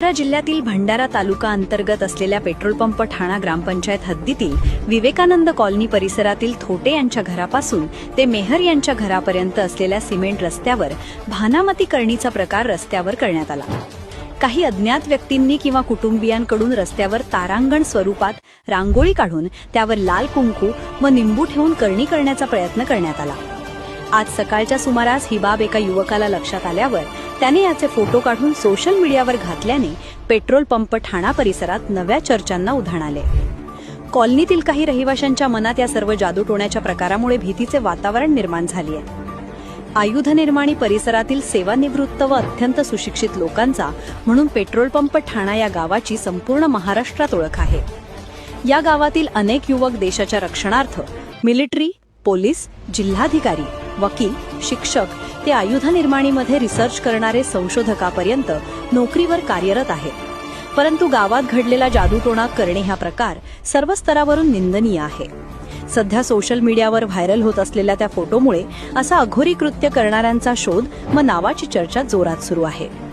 भंडारा जिल्ह्यातील भंडारा तालुका अंतर्गत असलेल्या पेट्रोल पंप ठाणा ग्रामपंचायत हद्दीतील विवेकानंद कॉलनी परिसरातील थोटे यांच्या घरापासून ते मेहर यांच्या घरापर्यंत असलेल्या सिमेंट रस्त्यावर भानामती करणीचा प्रकार रस्त्यावर करण्यात आला. काही अज्ञात व्यक्तींनी किंवा कुटुंबियांकडून रस्त्यावर तारांगण स्वरूपात रांगोळी काढून त्यावर लाल कुंकू व निंबू ठेवून करणी करण्याचा प्रयत्न करण्यात आला. आज सकाळच्या सुमारास ही बाब एका युवकाला लक्षात आल्यावर त्याने याचे फोटो काढून सोशल मीडियावर घातल्याने पेट्रोल पंप ठाणा परिसरात नव्या चर्चांना उधाण आले. कॉलनीतील काही रहिवाशांच्या मनात या सर्व जादूटोण्याच्या प्रकारामुळे भीतीचे वातावरण निर्माण झाले आहे. आयुध निर्माणी परिसरातील सेवानिवृत्त व अत्यंत सुशिक्षित लोकांचा म्हणून पेट्रोल पंप ठाणा या गावाची संपूर्ण महाराष्ट्रात ओळख आहे. या गावातील अनेक युवक देशाच्या रक्षणार्थ मिलिटरी पोलीस जिल्हाधिकारी वकील शिक्षक ते आयुध निर्माणीमध्ये रिसर्च करणारे संशोधकापर्यंत नोकरीवर कार्यरत आहेत. परंतु गावात घडलेला जादूटोणा करणे हा प्रकार सर्व स्तरावरून निंदनीय आहे. सध्या सोशल मीडियावर व्हायरल होत असलेल्या त्या फोटोमुळे असा अघोरी कृत्य करणाऱ्यांचा शोध व नावाची चर्चा जोरात सुरू आहे.